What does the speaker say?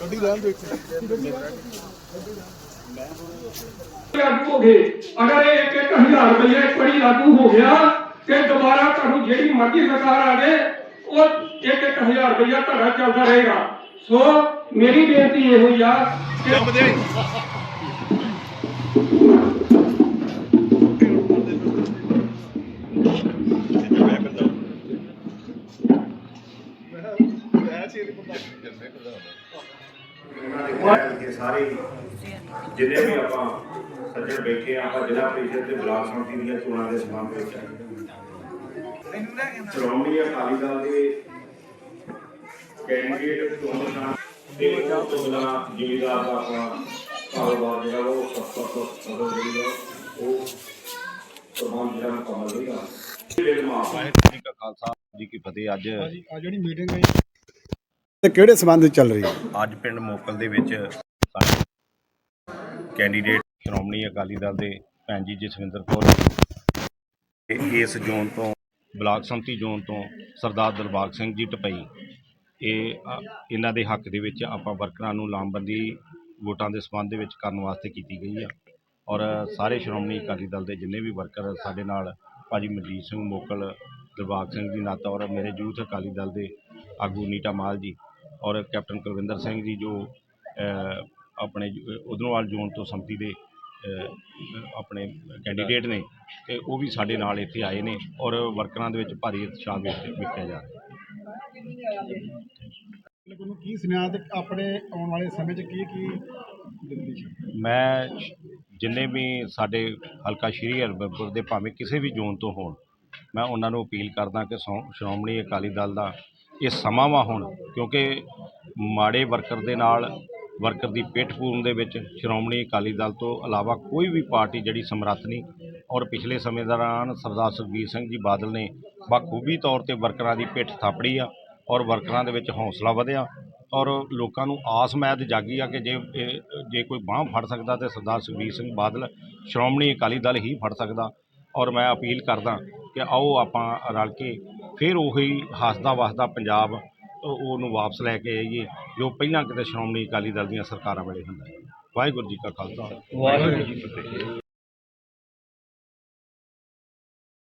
ਗੱਡੀ ਲੈਣ ਦੇ ਲਾਗੂ ਹੋ ਗਏ ਅਗਰ ਇਹ 1000 ਰੁਪਏ ਇੱਕ ਵਾਰੀ ਲਾਗੂ ਹੋ ਗਿਆ ਤੇ ਦੁਬਾਰਾ ਤੁਹਾਨੂੰ ਜਿਹੜੀ ਮਰਜ਼ੀ ਸਰਕਾਰ ਆ ਜਾਏ, ਉਹ 1000 ਰੁਪਏ ਤੁਹਾਡਾ ਚੱਲਦਾ ਰਹੇਗਾ। ਸੋ ਮੇਰੀ ਬੇਨਤੀ ਇਹੋ ਹੀ ਆ ਕਿ ਉਹਨਾਂ ਦੇ ਕੇ ਸਾਰੇ ਜਿੰਨੇ ਵੀ ਆਪਾਂ ਸੱਜਣ ਬੈਠੇ ਆ ਆਪਾਂ ਜ਼ਿਲ੍ਹਾ ਪ੍ਰੀਸ਼ਦ ਤੇ ਬਲਾਕ ਸੰਮਤੀ ਦੀਆਂ ਚੋਣਾਂ ਦੇ ਸੰਬੰਧ ਵਿੱਚ ਸ਼੍ਰੋਮਣੀ ਅਕਾਲੀ ਦਲ ਦੇ ਕੈਂਡੀਡੇਟ ਚੋਣ ਨਿਸ਼ਾਨ ਤੇ ਉਹ ਤੋਂ ਬਿਨਾਂ ਜ਼ਿਮੀਦਾਰ ਦਾ ਆਪਣਾ ਕਾਰੋਬਾਰ ਜਿਹੜਾ ਉਹ ਸਭ ਤੋਂ ਸਭ ਜਿਹੜੀ ਵਾ ਉਹ ਪ੍ਰਬੰਧ ਜਿਹੜਾ ਮੁਕੰਮਲ ਵਾਹਿਗੁਰੂ ਜੀ ਕਾ ਖਾਲਸਾ ਜੀ ਕੀ ਫਤਿਹ। ਅੱਜ ਆ ਜਿਹੜੀ ਮੀਟਿੰਗ ਹੈ ਤੇ ਕਿਹੜੇ ਸਬੰਧ ਵਿੱਚ ਚੱਲ ਰਹੀ ਹੈ? ਅੱਜ ਪਿੰਡ ਮੋਕਲ ਦੇ ਵਿੱਚ ਸਾਡੇ ਕੈਂਡੀਡੇਟ ਸ਼੍ਰੋਮਣੀ ਅਕਾਲੀ ਦਲ ਦੇ ਭੈਣ ਜੀ ਜਸਵਿੰਦਰ ਕੌਰ ਤੇ ਇਸ ਜ਼ੋਨ ਤੋਂ ਬਲਾਕ ਸੰਮਤੀ ਜ਼ੋਨ ਤੋਂ ਸਰਦਾਰ ਦਰਬਾਗ ਸਿੰਘ ਜੀ ਟਪਈ ਇਹ ਅ, ਇਹਨਾਂ ਦੇ ਹੱਕ ਦੇ ਵਿੱਚ ਆਪਾਂ ਵਰਕਰਾਂ ਨੂੰ ਲਾਮਬੰਦੀ ਵੋਟਾਂ ਦੇ ਸੰਬੰਧ ਦੇ ਵਿੱਚ ਕਰਨ ਵਾਸਤੇ ਕੀਤੀ ਗਈ ਆ। ਔਰ ਸਾਰੇ ਸ਼੍ਰੋਮਣੀ ਅਕਾਲੀ ਦਲ ਦੇ ਜਿੰਨੇ ਵੀ ਵਰਕਰ ਸਾਡੇ ਨਾਲ ਭਾਜੀ ਮਨਜੀਤ ਸਿੰਘ ਮੋਕਲ ਦਰਬਾਗ ਸਿੰਘ ਜੀ ਨਾਤਾ ਔਰ ਮੇਰੇ ਯੂਥ ਅਕਾਲੀ ਦਲ ਦੇ ਆਗੂ ਨੀਟਾ ਮਾਲ ਜੀ ਔਰ ਕੈਪਟਨ ਕੁਲਵਿੰਦਰ ਸਿੰਘ ਜੀ ਜੋ ਆਪਣੇ ਉਧਰੋਂਵਾਲ ਜ਼ੋਨ ਤੋਂ ਸੰਮਤੀ ਦੇ ਆਪਣੇ ਕੈਂਡੀਡੇਟ ਨੇ ਤੇ ਉਹ ਵੀ ਸਾਡੇ ਨਾਲ ਇੱਥੇ ਆਏ ਨੇ ਔਰ ਵਰਕਰਾਂ ਦੇ ਵਿੱਚ ਭਾਰੀ ਉਤਸ਼ਾਹ ਵੇਖ- ਵੇਖਿਆ ਜਾ ਰਿਹਾ। ਉਹਨੂੰ ਕੀ ਸੁਨੇਹਾ ਤੇ ਆਪਣੇ ਆਉਣ ਵਾਲੇ ਸਮੇਂ 'ਚ ਕੀ ਕੀ ਮੈਂ ਜਿੰਨੇ ਵੀ ਸਾਡੇ ਹਲਕਾ ਸ਼੍ਰੀ ਹਰਿਮੰਦਰ ਦੇ ਭਾਵੇਂ ਕਿਸੇ ਵੀ ਜ਼ੋਨ ਤੋਂ ਹੋਣ ਮੈਂ ਉਹਨਾਂ ਨੂੰ ਅਪੀਲ ਕਰਦਾ ਕਿ ਸ਼੍ਰੋਮਣੀ ਅਕਾਲੀ ਦਲ ਦਾ ਇਹ ਸਮਾਂ ਵਾ ਹੁਣ, ਕਿਉਂਕਿ ਮਾੜੇ ਵਰਕਰ ਦੇ ਨਾਲ, ਵਰਕਰ ਦੀ ਪਿੱਠ ਪੂਰਨ ਦੇ ਵਿੱਚ ਸ਼੍ਰੋਮਣੀ ਅਕਾਲੀ ਦਲ ਤੋਂ ਇਲਾਵਾ ਕੋਈ ਵੀ ਪਾਰਟੀ ਜਿਹੜੀ ਸਮਰੱਥ ਨਹੀਂ। ਔਰ ਪਿਛਲੇ ਸਮੇਂ ਦੌਰਾਨ ਸਰਦਾਰ ਸੁਖਬੀਰ ਸਿੰਘ ਜੀ ਬਾਦਲ ਨੇ ਬਖੂਬੀ ਤੌਰ ਤੇ ਵਰਕਰਾਂ ਦੀ ਪਿੱਠ ਥਾਪੜੀ ਆ ਔਰ ਵਰਕਰਾਂ ਦੇ ਵਿੱਚ ਹੌਸਲਾ ਵਧਿਆ। ਔਰ ਲੋਕਾਂ ਨੂੰ ਆਸ ਮੈਦ ਜਾਗੀ ਆ ਕਿ ਜੇ ਜੇ ਕੋਈ ਬਾਂਹ ਫੜ ਸਕਦਾ ਤੇ ਸਰਦਾਰ ਸੁਖਬੀਰ ਸਿੰਘ ਬਾਦਲ ਸ਼੍ਰੋਮਣੀ ਅਕਾਲੀ ਦਲ ਹੀ ਫੜ ਸਕਦਾ। ਔਰ ਮੈਂ ਅਪੀਲ ਕਰਦਾ ਕਿ ਆਓ ਆਪਾਂ ਰਲ ਕੇ ਫਿਰ ਉਹੀ ਹੱਸਦਾ ਵਸਦਾ ਪੰਜਾਬ ਉਹਨੂੰ ਵਾਪਸ ਲੈ ਕੇ ਆਈਏ, ਜੋ ਪਹਿਲਾਂ ਕਿਤੇ ਸ਼੍ਰੋਮਣੀ ਅਕਾਲੀ ਦਲ ਦੀਆਂ ਸਰਕਾਰਾਂ ਵੇਲੇ ਹੁੰਦਾ। ਵਾਹਿਗੁਰੂ ਜੀ ਕਾ ਖਾਲਸਾ। ਵਾਹਿਗੁਰੂ ਜੀ ਕੀ ਫਤਿਹ।